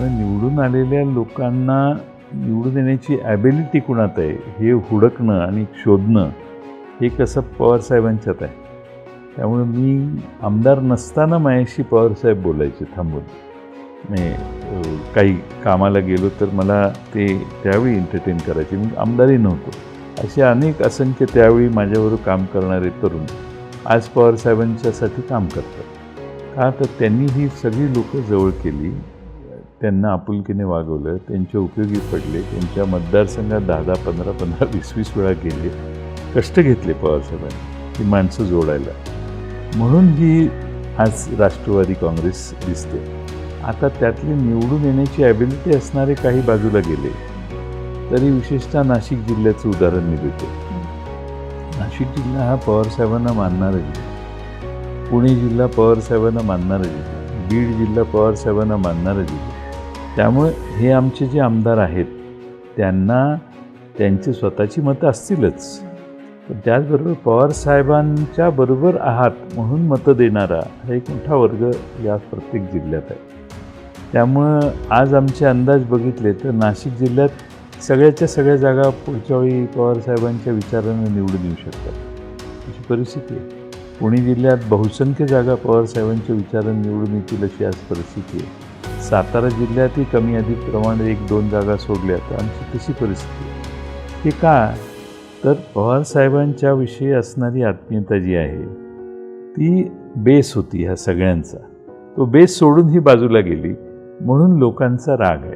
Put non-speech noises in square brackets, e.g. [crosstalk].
निवडून आलेल्या लोकांना निवडून येण्याची ॲबिलिटी कुणात आहे? हे हुडकणं आणि शोधणं हे कसं पवारसाहेबांच्यात आहे? त्यामुळे मी आमदार नसताना माझ्याशी पवारसाहेब बोलायचे थांबून. नाही काही कामाला गेलो तर मला ते त्यावेळी एंटरटेन करायचे. मी आमदारही नव्हतो. असे अनेक असंख्य त्यावेळी माझ्याबरोबर काम करणारे तरुण आज पवारसाहेबांच्यासाठी काम करतात. का? तर त्यांनी ही सगळी लोकं जवळ केली. त्यांना आपुलकीने वागवलं त्यांच्या उपयोगी पडले त्यांच्या मतदारसंघात दहा दहा पंधरा पंधरा [laughs] वीस वीस वेळा गेले कष्ट घेतले पवारसाहेबांनी ही माणसं जोडायला. म्हणून ही आज राष्ट्रवादी काँग्रेस दिसते. आता त्यातली निवडून येण्याची ॲबिलिटी असणारे काही बाजूला गेले. तरी विशेषतः नाशिक जिल्ह्याचं उदाहरण मी देतो. नाशिक जिल्हा हा पवारसाहेबांना मानणारा जिल्हा पुणे जिल्हा पवारसाहेबांना मानणारा जिल्हा बीड जिल्हा पवारसाहेबांना मानणारा जिल्हा त्यामुळे हे आमचे जे आमदार आहेत त्यांना त्यांची स्वतःची मतं असतीलच. पण त्याचबरोबर पवारसाहेबांच्या बरोबर आहात म्हणून मतं देणारा हा एक मोठा वर्ग या प्रत्येक जिल्ह्यात आहे. त्यामुळं आज आमचे अंदाज बघितले तर नाशिक जिल्ह्यात सगळ्याच्या सगळ्या जागा पुढच्या वेळी पवारसाहेबांच्या विचारानं निवडून येऊ शकतात. अशी परिस्थिती आहे. पुणे जिल्ह्यात बहुसंख्य जागा पवारसाहेबांच्या विचारानं निवडून येतील अशी आज परिस्थिती आहे. सातारा जिल्ह्यातही कमी अधिक प्रमाणात एक दोन जागा सोडल्या तर आमची तशी परिस्थिती हे का? तर पवारसाहेबांच्या विषयी असणारी आत्मीयता जी आहे ती बेस होती ह्या सगळ्यांचा. तो बेस सोडून ही बाजूला गेली म्हणून लोकांचा राग आहे.